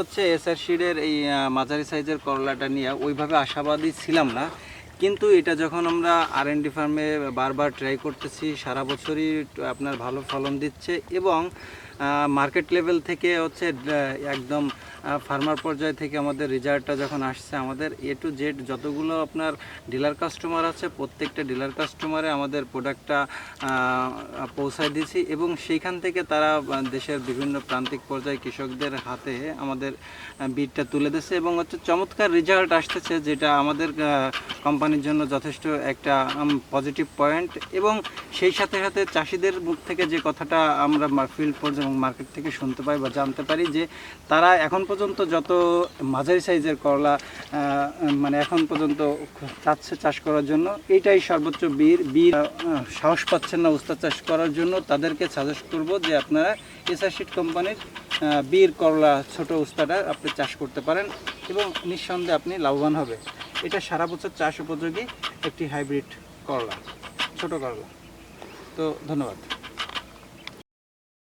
হচ্ছে এসআর শিডের এই মাঝারি সাইজের করলাটা নিয়ে ওইভাবে আশাবাদী ছিলাম না। কিন্তু এটা যখন আমরা আর এন ডি ফার্মে বারবার ট্রাই করতেছি, সারা বছরই আপনার ভালো ফলন দিচ্ছে এবং মার্কেট লেভেল থেকে হচ্ছে একদম ফার্মার পর্যায় থেকে আমাদের রেজাল্টটা যখন আসছে, আমাদের এ টু জেড যতগুলো আপনার ডিলার কাস্টমার আছে, প্রত্যেকটা ডিলার কাস্টমারে আমাদের প্রোডাক্টটা পৌঁছায় দিয়েছি এবং সেইখান থেকে তারা দেশের বিভিন্ন প্রান্তিক পর্যায়ে কৃষকদের হাতে আমাদের বিটটা তুলে দিচ্ছে এবং হচ্ছে চমৎকার রেজাল্ট আসতেছে যেটা আমাদের কোম্পানির জন্য যথেষ্ট একটা পজিটিভ পয়েন্ট এবং সেই সাথে সাথে চাষিদের মুখ থেকে যে কথাটা আমরা ফিল্ড পর্যায়ে এবং মার্কেট থেকে শুনতে পাই বা জানতে পারি যে তারা এখন পর্যন্ত যত মাঝারি সাইজের করলা মানে এখন পর্যন্ত চাচ্ছে চাষ করার জন্য এইটাই সর্বোচ্চ বীর বীর সাহস পাচ্ছেন না উস্তা চাষ করার জন্য। তাদেরকে সাজেস্ট করব যে আপনারা এসআরশিট কোম্পানির বীর করলা ছোট উস্তাটা আপনি চাষ করতে পারেন এবং নিঃসন্দেহে আপনি লাভবান হবে। এটা সারা বছর চাষ উপযোগী একটি হাইব্রিড করলা, ছোট করলা। তো ধন্যবাদ।